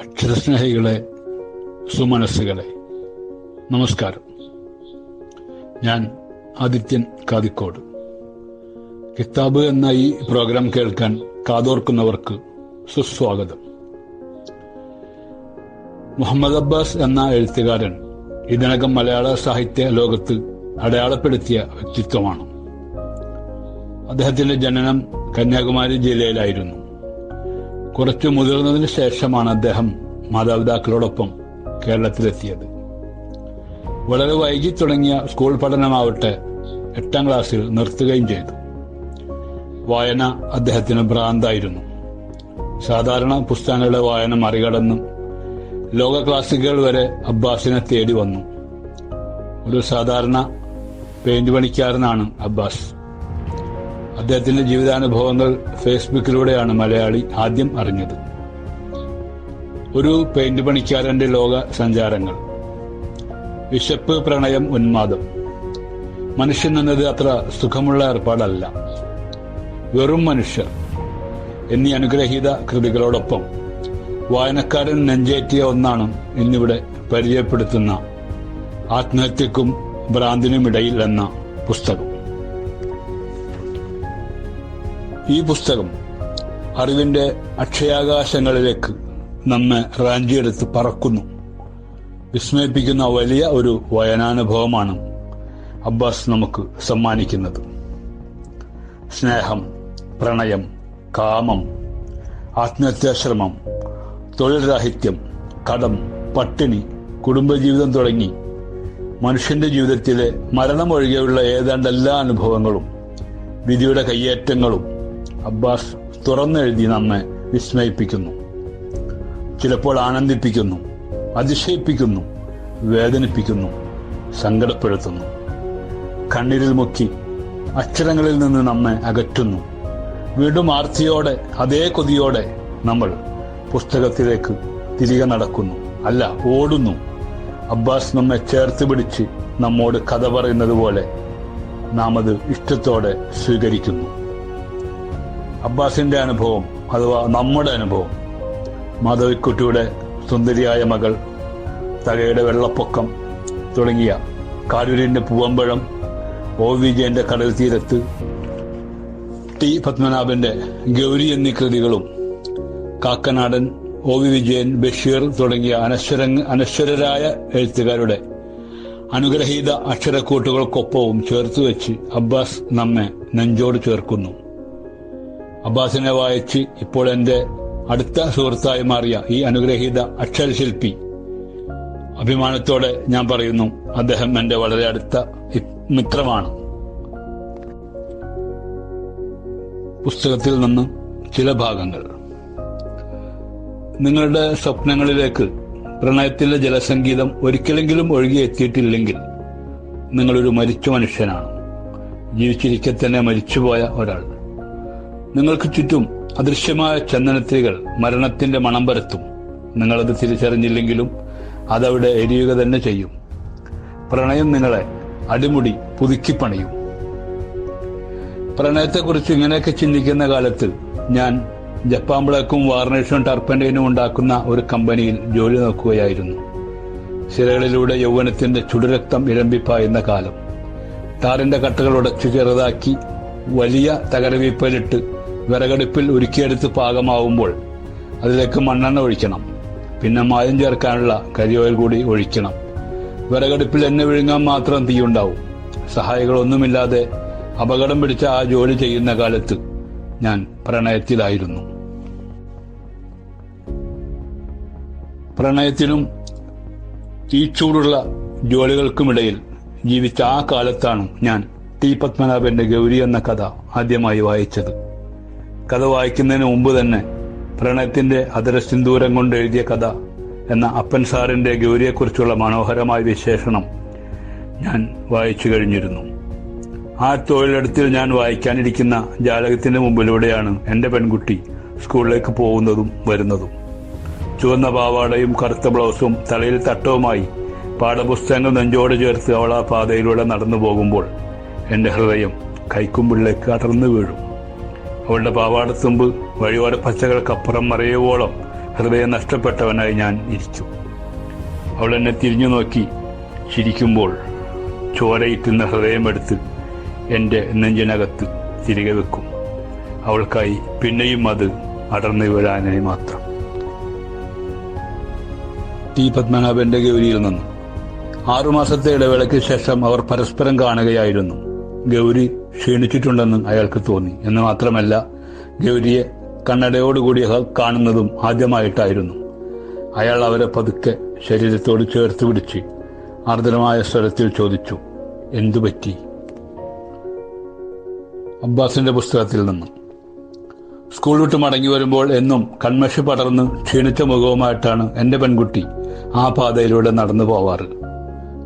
അക്ഷരസ്നേഹികളെ സുമനസ്സുകളെ നമസ്കാരം. ഞാൻ ആദിത്യൻ കാതിക്കോട്. കിതാബ് എന്ന ഈ പ്രോഗ്രാം കേൾക്കാൻ കാതോർക്കുന്നവർക്ക് സുസ്വാഗതം. മുഹമ്മദ് അബ്ബാസ് എന്ന എഴുത്തുകാരൻ ഇതിനകം മലയാള സാഹിത്യ ലോകത്ത് അടയാളപ്പെടുത്തിയ വ്യക്തിത്വമാണ്. അദ്ദേഹത്തിന്റെ ജനനം കന്യാകുമാരി ജില്ലയിലായിരുന്നു. കുറച്ചു മുതിർന്നതിന് ശേഷമാണ് അദ്ദേഹം മാതാപിതാക്കളോടൊപ്പം കേരളത്തിലെത്തിയത്. വളരെ വൈകി തുടങ്ങിയ സ്കൂൾ പഠനമാവട്ടെ എട്ടാം ക്ലാസ്സിൽ നിർത്തുകയും ചെയ്തു. വായന അദ്ദേഹത്തിന് ഭ്രാന്തായിരുന്നു. സാധാരണ പുസ്തകങ്ങളുടെ വായന മറികടന്ന് ലോക ക്ലാസിക്കുകൾ വരെ അബ്ബാസിനെ തേടി വന്നു. ഒരു സാധാരണ പെയിന്റ് പണിക്കാരനാണ് അബ്ബാസ്. അദ്ദേഹത്തിന്റെ ജീവിതാനുഭവങ്ങൾ ഫേസ്ബുക്കിലൂടെയാണ് മലയാളി ആദ്യം അറിഞ്ഞത്. ഒരു പെയിന്റ് പണിക്കാരന്റെ ലോക സഞ്ചാരങ്ങൾ. വിശപ്പ് പ്രണയം ഉന്മാദം. മനുഷ്യൻ എന്നത് അത്ര സുഖമുള്ള ഏർപ്പാടല്ല. വെറും മനുഷ്യർ എന്നീ അനുഗ്രഹീത കൃതികളോടൊപ്പം വായനക്കാരൻ നെഞ്ചേറ്റിയ ഒന്നാണ് ഇന്നിവിടെ പരിചയപ്പെടുത്തുന്ന ആത്മഹത്യക്കും ഭ്രാന്തിനുമിടയിൽ എന്ന പുസ്തകം. ഈ പുസ്തകം അറിവിന്റെ അക്ഷയാകാശങ്ങളിലേക്ക് നമ്മെ റാഞ്ചിയെടുത്ത് പറക്കുന്നു. വിസ്മയിപ്പിക്കുന്ന വലിയ ഒരു വയനാനുഭവമാണ് അബ്ബാസ് നമുക്ക് സമ്മാനിക്കുന്നത്. സ്നേഹം പ്രണയം കാമം ആത്മഹത്യാശ്രമം തൊഴിൽ രാഹിത്യം കടം പട്ടിണി കുടുംബജീവിതം തുടങ്ങി മനുഷ്യന്റെ ജീവിതത്തിലെ മരണമൊഴികെയുള്ള ഏതാണ്ട് എല്ലാ അനുഭവങ്ങളും വിധിയുടെ കയ്യേറ്റങ്ങളും അബ്ബാസ് തുറന്നെഴുതി നമ്മെ വിസ്മയിപ്പിക്കുന്നു. ചിലപ്പോൾ ആനന്ദിപ്പിക്കുന്നു അതിശയിപ്പിക്കുന്നു വേദനിപ്പിക്കുന്നു സങ്കടപ്പെടുത്തുന്നു. കണ്ണീരിൽ മുക്കി അക്ഷരങ്ങളിൽ നിന്ന് നമ്മെ അകറ്റുന്നു. വീണ്ടും ആർത്തിയോടെ അതേ കൊതിയോടെ നമ്മൾ പുസ്തകത്തിലേക്ക് തിരികെ നടക്കുന്നു. അല്ല ഓടുന്നു. അബ്ബാസ് നമ്മെ ചേർത്ത് പിടിച്ച് നമ്മോട് കഥ പറയുന്നത് പോലെ നാം അത് ഇഷ്ടത്തോടെ സ്വീകരിക്കുന്നു. അബ്ബാസിന്റെ അനുഭവം അഥവാ നമ്മുടെ അനുഭവം. മാധവിക്കുട്ടിയുടെ സുന്ദരിയായ മകൾ തകയുടെ വെള്ളപ്പൊക്കം തുടങ്ങിയ കാരൂരിന്റെ പൂവമ്പഴം ഒ വിജയന്റെ കടൽ തീരത്ത് ടി. പത്മനാഭന്റെ ഗൗരി എന്നീ കൃതികളും കാക്കനാടൻ ഒ. വി. വിജയൻ ബഷീർ തുടങ്ങിയ അനശ്വര അനശ്വരരായ എഴുത്തുകാരുടെ അനുഗ്രഹീത അക്ഷരക്കൂട്ടുകൾക്കൊപ്പവും ചേർത്തുവെച്ച് അബ്ബാസ് നമ്മെ നെഞ്ചോട് ചേർക്കുന്നു. അബ്ബാസിനെ വായിച്ച് ഇപ്പോൾ എന്റെ അടുത്ത സുഹൃത്തായി മാറിയ ഈ അനുഗ്രഹീത അക്ഷരശില്പി. അഭിമാനത്തോടെ ഞാൻ പറയുന്നു അദ്ദേഹം എന്റെ വളരെ അടുത്ത മിത്രമാണ്. പുസ്തകത്തിൽ നിന്ന് ചില ഭാഗങ്ങൾ. നിങ്ങളുടെ സ്വപ്നങ്ങളിലേക്ക് പ്രണയത്തിലെ ജലസംഗീതം ഒരിക്കലെങ്കിലും ഒഴുകിയെത്തിയിട്ടില്ലെങ്കിൽ നിങ്ങളൊരു മരിച്ച മനുഷ്യനാണ്. ജീവിച്ചിരിക്കെ തന്നെ മരിച്ചുപോയ ഒരാൾ. നിങ്ങൾക്ക് ചുറ്റും അദൃശ്യമായ ചന്ദനത്തിരികൾ മരണത്തിന്റെ മണം പരത്തും. നിങ്ങളത് തിരിച്ചറിഞ്ഞില്ലെങ്കിലും അതവിടെ എരിയുക തന്നെ ചെയ്യും. പ്രണയം നിങ്ങളെ അടിമുടി പുതുക്കിപ്പണിയും പ്രണയത്തെക്കുറിച്ച് ഇങ്ങനെയൊക്കെ ചിന്തിക്കുന്ന കാലത്ത് ഞാൻ ജപ്പാൻ ബ്ലാക്കും വാർണിഷും ടർപ്പന്റൈനും ഉണ്ടാക്കുന്ന ഒരു കമ്പനിയിൽ ജോലി നോക്കുകയായിരുന്നു. സിരകളിലൂടെ യൗവനത്തിന്റെ ചുടുരക്തം ഇരമ്പിപ്പായുന്ന കാലം. ടാറിന്റെ കട്ടകൾ ഉടച്ചു ചെറുതാക്കി വലിയ തകരവീപ്പലിട്ട് വിറകടുപ്പിൽ ഉരുക്കിയെടുത്ത് പാകമാവുമ്പോൾ അതിലേക്ക് മണ്ണെണ്ണ ഒഴിക്കണം. പിന്നെ മായം ചേർക്കാനുള്ള കരിയോയിൽ കൂടി ഒഴിക്കണം. വിറകടുപ്പിൽ എണ്ണ വിഴുങ്ങാൻ മാത്രം തീയുണ്ടാവും. സഹായികളൊന്നുമില്ലാതെ അപകടം പിടിച്ച ആ ജോലി ചെയ്യുന്ന കാലത്ത് ഞാൻ പ്രണയത്തിലായിരുന്നു. പ്രണയത്തിനും ഈ ചൂടുള്ള ജോലികൾക്കുമിടയിൽ ജീവിച്ച ആ കാലത്താണ് ഞാൻ ടി പത്മനാഭന്റെ ഗൗരി എന്ന കഥ ആദ്യമായി വായിച്ചത്. കഥ വായിക്കുന്നതിന് മുമ്പ് തന്നെ പ്രണയത്തിന്റെ അതരസിന്ദൂരം കൊണ്ട് എഴുതിയ കഥ എന്ന അപ്പൻ സാറിന്റെ ഗൗരിയെക്കുറിച്ചുള്ള മനോഹരമായ വിശേഷണം ഞാൻ വായിച്ചു കഴിഞ്ഞിരുന്നു. ആ തൊഴിലെടുത്തിൽ ഞാൻ വായിക്കാനിരിക്കുന്ന ജാലകത്തിന്റെ മുമ്പിലൂടെയാണ് എന്റെ പെൺകുട്ടി സ്കൂളിലേക്ക് പോകുന്നതും വരുന്നതും. ചുവന്ന പാവാടയും കറുത്ത ബ്ലൗസും തലയിൽ തട്ടവുമായി പാഠപുസ്തകങ്ങൾ നെഞ്ചോട് ചേർത്ത് അവൾ ആ പാതയിലൂടെ നടന്നു പോകുമ്പോൾ എന്റെ ഹൃദയം കൈക്കുമ്പിളിലേക്ക് അടർന്നു വീഴും. അവളുടെ പാവാടത്തുമ്പ് വഴിയോര പച്ചകൾക്കപ്പുറം മറയുവോളം ഹൃദയം നഷ്ടപ്പെട്ടവനായി ഞാൻ ഇരിച്ചു. അവൾ എന്നെ തിരിഞ്ഞു നോക്കി ചിരിക്കുമ്പോൾ ചോരയിറ്റുന്ന ഹൃദയമെടുത്ത് എന്റെ നെഞ്ചിനകത്ത് തിരികെ വെക്കും. അവൾക്കായി പിന്നെയും അത് അടർന്നു വീഴാനായി മാത്രം. ടി പത്മനാഭന്റെ ഗൗരിയിൽ നിന്നും ആറുമാസത്തെ ഇടവേളയ്ക്ക് ശേഷം അവർ പരസ്പരം കാണുകയായിരുന്നു. ഗൗരി ക്ഷീണിച്ചിട്ടുണ്ടെന്ന് അയാൾക്ക് തോന്നി. എന്ന് മാത്രമല്ല ഗൗരിയെ കണ്ണടയോടുകൂടി കാണുന്നതും ആദ്യമായിട്ടായിരുന്നു. അയാൾ അവരെ പതുക്കെ ശരീരത്തോട് ചേർത്ത് പിടിച്ച് ആർദ്രമായ സ്വരത്തിൽ ചോദിച്ചു എന്തു പറ്റി അബ്ബാസിന്റെ പുസ്തകത്തിൽ നിന്ന്. സ്കൂൾ വിട്ട് മടങ്ങി വരുമ്പോൾ എന്നും കൺമഷി പടർന്ന് ക്ഷീണിച്ച മുഖവുമായിട്ടാണ് എന്റെ പെൺകുട്ടി ആ പാതയിലൂടെ നടന്നു പോവാറ്.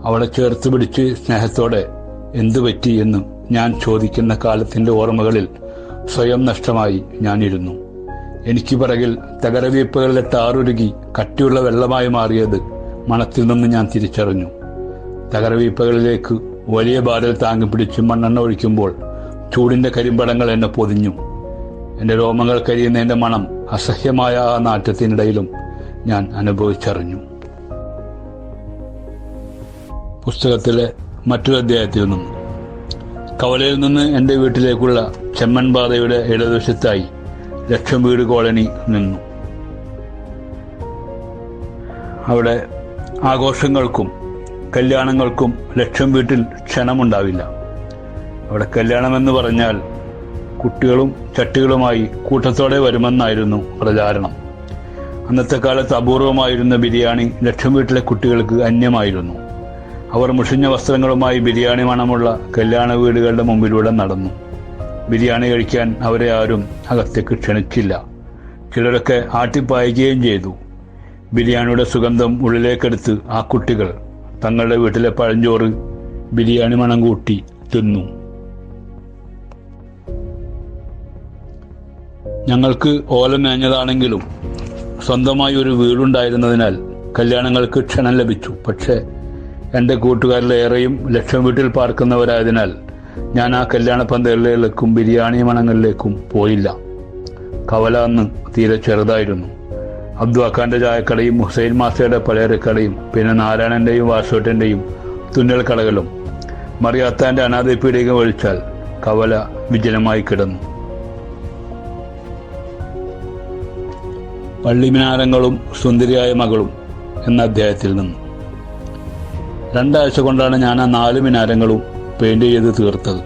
അവളെ ചേർത്ത് പിടിച്ച് സ്നേഹത്തോടെ എന്തു പറ്റി എന്ന് ഞാൻ ചോദിക്കുന്ന കാലത്തിന്റെ ഓർമ്മകളിൽ സ്വയം നഷ്ടമായി ഞാനിരുന്നു. എനിക്ക് പിറകിൽ തകരവീപ്പുകളിലെ താറുരുകി കട്ടിയുള്ള വെള്ളമായി മാറിയത് മണത്തിൽ നിന്ന് ഞാൻ തിരിച്ചറിഞ്ഞു. തകരവീപ്പകളിലേക്ക് വലിയ ബാരൽ താങ്ങി പിടിച്ച് മണ്ണെണ്ണ ഒഴിക്കുമ്പോൾ ചൂടിന്റെ കരിമ്പടങ്ങൾ എന്നെ പൊതിഞ്ഞു. എന്റെ രോമങ്ങൾ കരിയുന്നതിന്റെ മണം അസഹ്യമായ ആ നാറ്റത്തിനിടയിലും ഞാൻ അനുഭവിച്ചറിഞ്ഞു. പുസ്തകത്തിലെ മറ്റൊരു അധ്യായത്തിൽ നിന്നും. കവലയിൽ നിന്ന് എന്റെ വീട്ടിലേക്കുള്ള ചെമ്മൻ പാതയുടെ ഇടതുവശത്തായി ലക്ഷം വീട് കോളനി നിന്നു. അവിടെ ആഘോഷങ്ങൾക്കും കല്യാണങ്ങൾക്കും ലക്ഷം വീട്ടിൽ ക്ഷണമുണ്ടാവില്ല. അവിടെ കല്യാണമെന്ന് പറഞ്ഞാൽ കുട്ടികളും ചട്ടികളുമായി കൂട്ടത്തോടെ വരുമെന്നായിരുന്നു പ്രചാരണം. അന്നത്തെ കാലത്ത് അപൂർവമായിരുന്ന ബിരിയാണി ലക്ഷം വീട്ടിലെ കുട്ടികൾക്ക് അന്യമായിരുന്നു. അവർ മുഷിഞ്ഞ വസ്ത്രങ്ങളുമായി ബിരിയാണി മണമുള്ള കല്യാണ വീടുകളുടെ മുമ്പിലൂടെ നടന്നു. ബിരിയാണി കഴിക്കാൻ അവരെ ആരും അകത്തേക്ക് ക്ഷണിച്ചില്ല ചിലരൊക്കെ ആട്ടിപ്പായുകയും ചെയ്തു. ബിരിയാണിയുടെ സുഗന്ധം ഉള്ളിലേക്കെടുത്ത് ആ കുട്ടികൾ തങ്ങളുടെ വീട്ടിലെ പഴഞ്ചോറ് ബിരിയാണി മണം കൂട്ടി തിന്നു. ഞങ്ങൾക്ക് ഓല മേഞ്ഞതാണെങ്കിലും സ്വന്തമായി ഒരു വീടുണ്ടായിരുന്നതിനാൽ കല്യാണങ്ങൾക്ക് ക്ഷണം ലഭിച്ചു. പക്ഷേ എന്റെ കൂട്ടുകാരിലേറെയും ലക്ഷം വീട്ടിൽ പാർക്കുന്നവരായതിനാൽ ഞാൻ ആ കല്യാണ പന്തലുകളിലേക്കും ബിരിയാണി മണങ്ങളിലേക്കും പോയില്ല. കവല അന്ന് തീരെ ചെറുതായിരുന്നു. അബ്ദുവാഖാന്റെ ചായക്കടയും ഹുസൈൻ മാസ്റ്ററുടെ പലചരക്കടയും പിന്നെ നാരായണന്റെയും വാസോട്ടന്റെയും തുന്നൽ കടകളും. മറിയാത്താന്റെ അനാഥപ്പീടിക ഒഴിച്ചാൽ കവല വിജനമായി കിടന്നു. പള്ളിമിനാരങ്ങളും സുന്ദരിയായ മകളും എന്ന അധ്യായത്തിൽ നിന്നും. രണ്ടാഴ്ച കൊണ്ടാണ് ഞാൻ ആ നാല് മിനാരങ്ങളും പെയിന്റ് ചെയ്ത് തീർത്തത്.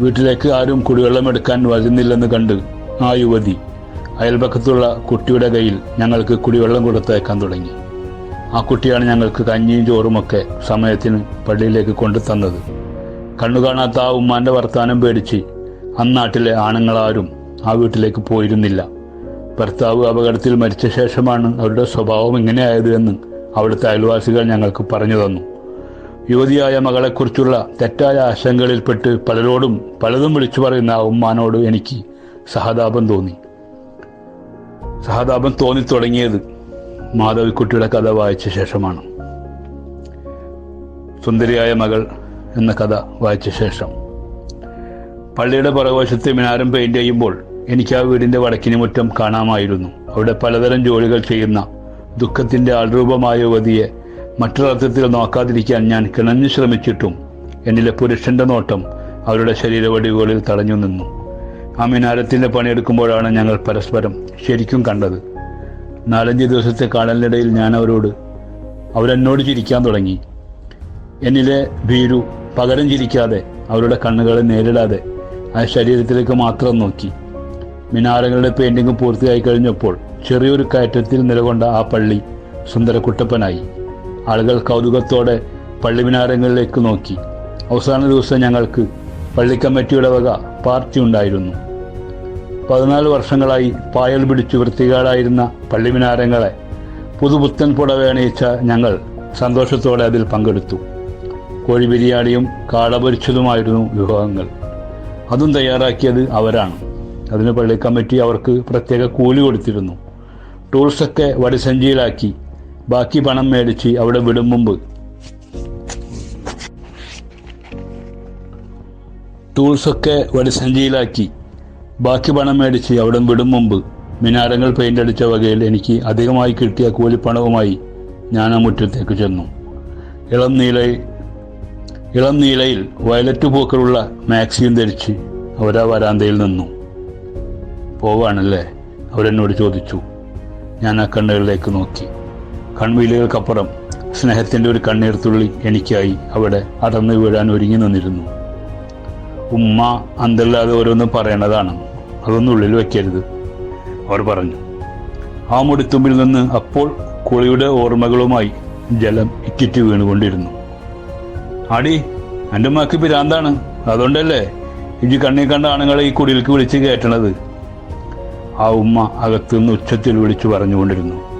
വീട്ടിലേക്ക് ആരും കുടിവെള്ളം എടുക്കാൻ വരുന്നില്ലെന്ന് കണ്ട് ആ യുവതി അയൽപക്കത്തുള്ള കുട്ടിയുടെ കയ്യിൽ ഞങ്ങൾക്ക് കുടിവെള്ളം കൊടുത്തേക്കാൻ തുടങ്ങി. ആ കുട്ടിയാണ് ഞങ്ങൾക്ക് കഞ്ഞിയും ചോറുമൊക്കെ സമയത്തിന് പള്ളിയിലേക്ക് കൊണ്ടു തന്നത് കണ്ണു കാണാത്ത ആ ഉമ്മാന്റെ വർത്താനം പേടിച്ച് അന്നാട്ടിലെ ആണുങ്ങളാരും ആ വീട്ടിലേക്ക് പോയിരുന്നില്ല. ഭർത്താവ് അപകടത്തിൽ മരിച്ച ശേഷമാണ് അവരുടെ സ്വഭാവം ഇങ്ങനെയായത് എന്ന് അവിടുത്തെ അയൽവാസികൾ ഞങ്ങൾക്ക് പറഞ്ഞു തന്നു. യുവതിയായ മകളെക്കുറിച്ചുള്ള തെറ്റായ ആശങ്കകളിൽപ്പെട്ട് പലരോടും പലതും വിളിച്ചു പറയുന്ന ഉമ്മാനോട് എനിക്ക് സഹതാപം തോന്നി. സഹതാപം തോന്നി തുടങ്ങിയത് മാധവിക്കുട്ടിയുടെ കഥ വായിച്ച ശേഷമാണ്. സുന്ദരിയായ മകൾ എന്ന കഥ വായിച്ച ശേഷം. പള്ളിയുടെ പുറകുവശത്ത് മിനാരം പെയിന്റ് ചെയ്യുമ്പോൾ എനിക്ക് ആ വീടിന്റെ വടക്കിന് മുറ്റം കാണാമായിരുന്നു. അവിടെ പലതരം ജോലികൾ ചെയ്യുന്ന ദുഃഖത്തിന്റെ ആൾരൂപമായ യുവതിയെ മറ്റൊരർത്ഥത്തിൽ നോക്കാതിരിക്കാൻ ഞാൻ കിണഞ്ഞു ശ്രമിച്ചിട്ടും എന്നിലെ പുരുഷന്റെ നോട്ടം അവരുടെ ശരീരവടികളിൽ തടഞ്ഞു നിന്നു. ആ മിനാരത്തിന്റെ പണിയെടുക്കുമ്പോഴാണ് ഞങ്ങൾ പരസ്പരം ശരിക്കും കണ്ടത്. നാലഞ്ച് ദിവസത്തെ കാണലിനിടയിൽ ഞാൻ അവരോട് അവരെന്നോട് ചിരിക്കാൻ തുടങ്ങി. എന്നിലെ ഭീരു പകരം ചിരിക്കാതെ അവരുടെ കണ്ണുകളെ നേരിടാതെ ആ ശരീരത്തിലേക്ക് മാത്രം നോക്കി. മിനാരങ്ങളുടെ പെയിന്റിംഗ് പൂർത്തിയായി കഴിഞ്ഞപ്പോൾ ചെറിയൊരു കയറ്റത്തിൽ നിലകൊണ്ട ആ പള്ളി സുന്ദരക്കുട്ടപ്പനായി ആളുകൾ കൗതുകത്തോടെ പള്ളി മിനാരങ്ങളിലേക്ക് നോക്കി. അവസാന ദിവസം ഞങ്ങൾക്ക് പള്ളി കമ്മിറ്റിയുടെ വക പാർട്ടി ഉണ്ടായിരുന്നു. പതിനാല് വർഷങ്ങളായി പായൽ പിടിച്ചു വൃത്തികേടായിരുന്ന പള്ളിമിനാരങ്ങളെ പുതുപുത്തൻ പുടവേണയിച്ച ഞങ്ങൾ സന്തോഷത്തോടെ അതിൽ പങ്കെടുത്തു. കോഴി ബിരിയാണിയും കാടപൊരിച്ചതുമായിരുന്നു വിഭവങ്ങൾ. അതും തയ്യാറാക്കിയത് അവരാണ്. അതിന് പള്ളി കമ്മിറ്റി അവർക്ക് പ്രത്യേക കൂലി കൊടുത്തിരുന്നു. ടൂൾസൊക്കെ വടിസഞ്ചിയിലാക്കി ബാക്കി പണം മേടിച്ച് അവിടെ വിടും മുമ്പ്. ടൂൾസൊക്കെ വടിസഞ്ചിയിലാക്കി. ബാക്കി പണം മേടിച്ച് അവിടെ വിടും മുമ്പ്. മിനാരങ്ങൾ പെയിന്റ് അടിച്ച വകയിൽ എനിക്ക് അധികമായി കിട്ടിയ കൂലിപ്പണവുമായി ഞാൻ ആ മുറ്റത്തേക്ക് ചെന്നു. ഇളം നീല ഇളം നീലയിൽ വയലറ്റ് പൂക്കളുള്ള മാക്സിയും ധരിച്ച് അവരാ വരാന്തയിൽ നിന്നു. പോവാണല്ലേ? അവരെന്നോട് ചോദിച്ചു. ഞാൻ ആ കണ്ണുകളിലേക്ക് നോക്കി. കൺവീലുകൾക്കപ്പുറം സ്നേഹത്തിന്റെ ഒരു കണ്ണീർത്തുള്ളി എനിക്കായി അവിടെ അടർന്നു വീഴാൻ ഒരുങ്ങി നിന്നിരുന്നു. ഉമ്മ അന്തല്ലാതെ ഓരോന്നും പറയണതാണ്. അതൊന്നും ഉള്ളിൽ വയ്ക്കരുത് അവർ പറഞ്ഞു ആ മുടിത്തുമ്പിൽ നിന്ന് അപ്പോൾ കുളിയുടെ ഓർമ്മകളുമായി ജലം ഇറ്റിറ്റ് വീണുകൊണ്ടിരുന്നു. അടി എന്റെ ഉമ്മക്ക് പിരാന്താണ് അതുകൊണ്ടല്ലേ ഇജി കണ്ണീർ കണ്ട ആണുങ്ങളെ ഈ കുടിയിലേക്ക് വിളിച്ച് കയറ്റണത്? ആ ഉമ്മ അകത്തുനിന്ന് ഉച്ചത്തിൽ വിളിച്ചു പറഞ്ഞുകൊണ്ടിരുന്നു.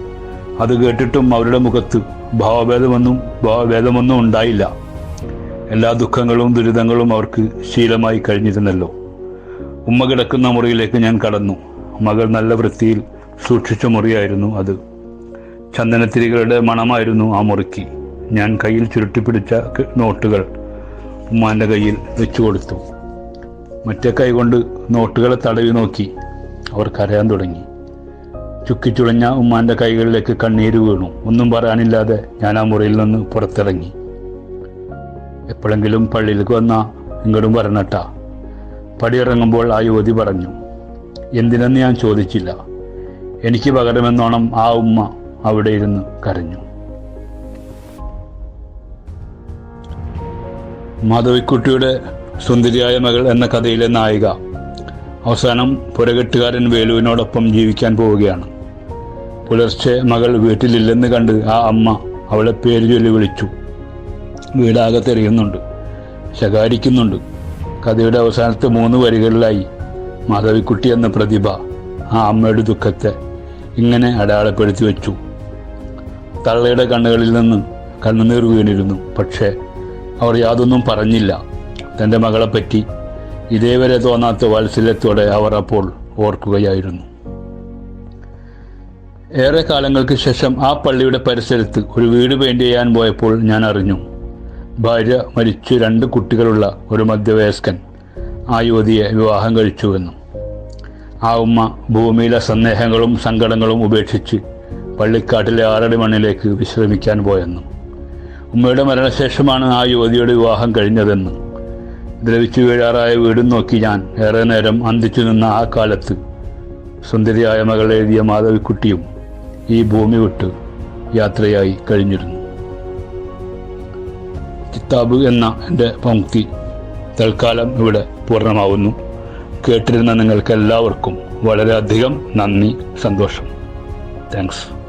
അത് കേട്ടിട്ടും അവരുടെ മുഖത്ത് ഭാവഭേദമൊന്നും ഭാവഭേദമൊന്നും ഉണ്ടായില്ല. എല്ലാ ദുഃഖങ്ങളും ദുരിതങ്ങളും അവർക്ക് ശീലമായി കഴിഞ്ഞിരുന്നല്ലോ. ഉമ്മ കിടക്കുന്ന മുറിയിലേക്ക് ഞാൻ കടന്നു. മകൾ നല്ല വൃത്തിയിൽ സൂക്ഷിച്ച മുറിയായിരുന്നു അത്. ചന്ദനത്തിരികളുടെ മണമായിരുന്നു ആ മുറിക്ക്. ഞാൻ കയ്യിൽ ചുരുട്ടിപ്പിടിച്ച പിടിച്ച നോട്ടുകൾ ഉമ്മാന്റെ കയ്യിൽ വെച്ചു കൊടുത്തു. മറ്റേ കൈ കൊണ്ട് നോട്ടുകളെ തടവി നോക്കി. അവർ കരയാൻ തുടങ്ങി. ചുക്കിച്ചുളഞ്ഞ ഉമ്മാന്റെ കൈകളിലേക്ക് കണ്ണീര് വീണു. ഒന്നും പറയാനില്ലാതെ ഞാൻ ആ മുറിയിൽ നിന്ന് പുറത്തിറങ്ങി. എപ്പോഴെങ്കിലും പള്ളിയിലേക്ക് വന്നാ ഇങ്ങോട്ടും പറഞ്ഞട്ട പടിയിറങ്ങുമ്പോൾ ആ യുവതി പറഞ്ഞു എന്തിനെന്ന് ഞാൻ ചോദിച്ചില്ല. എനിക്ക് പകരമെന്നോണം ആ ഉമ്മ അവിടെ ഇരുന്ന് കരഞ്ഞു. മാധവിക്കുട്ടിയുടെ സുന്ദരിയായ മകൾ എന്ന കഥയിലെ നായിക അവസാനം പുരകെട്ടുകാരൻ വേലുവിനോടൊപ്പം ജീവിക്കാൻ പോവുകയാണ്. പുലർച്ചെ മകൾ വീട്ടിലില്ലെന്ന് കണ്ട് ആ അമ്മ അവളെ പേര് ചൊല്ലി വിളിച്ചു. വീടാകെ തെറിയുന്നുണ്ട്. ശകാരിക്കുന്നുണ്ട്. കഥയുടെ അവസാനത്തെ മൂന്ന് വരികളിലായി മാധവിക്കുട്ടി എന്ന പ്രതിഭ ആ അമ്മയുടെ ദുഃഖത്തെ ഇങ്ങനെ അടയാളപ്പെടുത്തി വെച്ചു. തള്ളയുടെ കണ്ണുകളിൽ നിന്ന് കണ്ണുനീർ വീണിരുന്നു. പക്ഷേ അവർ യാതൊന്നും പറഞ്ഞില്ല. തന്റെ മകളെപ്പറ്റി ഇതേവരെ തോന്നാത്ത വാത്സല്യത്തോടെ അവർ അപ്പോൾ ഓർക്കുകയായിരുന്നു. ഏറെ കാലങ്ങൾക്ക് ശേഷം ആ പള്ളിയുടെ പരിസരത്ത് ഒരു വീട് പെയിന്റ് ചെയ്യാൻ പോയപ്പോൾ ഞാൻ അറിഞ്ഞു. ഭാര്യ മരിച്ചു രണ്ട് കുട്ടികളുള്ള ഒരു മധ്യവയസ്കൻ ആ യുവതിയെ വിവാഹം കഴിച്ചുവെന്നും. ആ ഉമ്മ ഭൂമിയിലെ സന്ദേഹങ്ങളും സങ്കടങ്ങളും ഉപേക്ഷിച്ച് പള്ളിക്കാട്ടിലെ ആറടി മണ്ണിലേക്ക് വിശ്രമിക്കാൻ പോയെന്നും. ഉമ്മയുടെ മരണശേഷമാണ് ആ യുവതിയുടെ വിവാഹം കഴിഞ്ഞതെന്നും. ദ്രവിച്ചു വീഴാറായ വീടും നോക്കി ഞാൻ ഏറെ നേരം അന്തിച്ചു നിന്ന ആ കാലത്ത് സുന്ദരിയായ മകൾ എഴുതിയ മാധവിക്കുട്ടിയും ഈ ഭൂമി വിട്ട് യാത്രയായി കഴിഞ്ഞിരുന്നു. കിതാബ് എന്ന എന്റെ പങ്ക്തി തൽക്കാലം ഇവിടെ പൂർണമാവുന്നു. കേട്ടിരുന്ന നിങ്ങൾക്കെല്ലാവർക്കും വളരെയധികം നന്ദി സന്തോഷം. താങ്ക്സ്.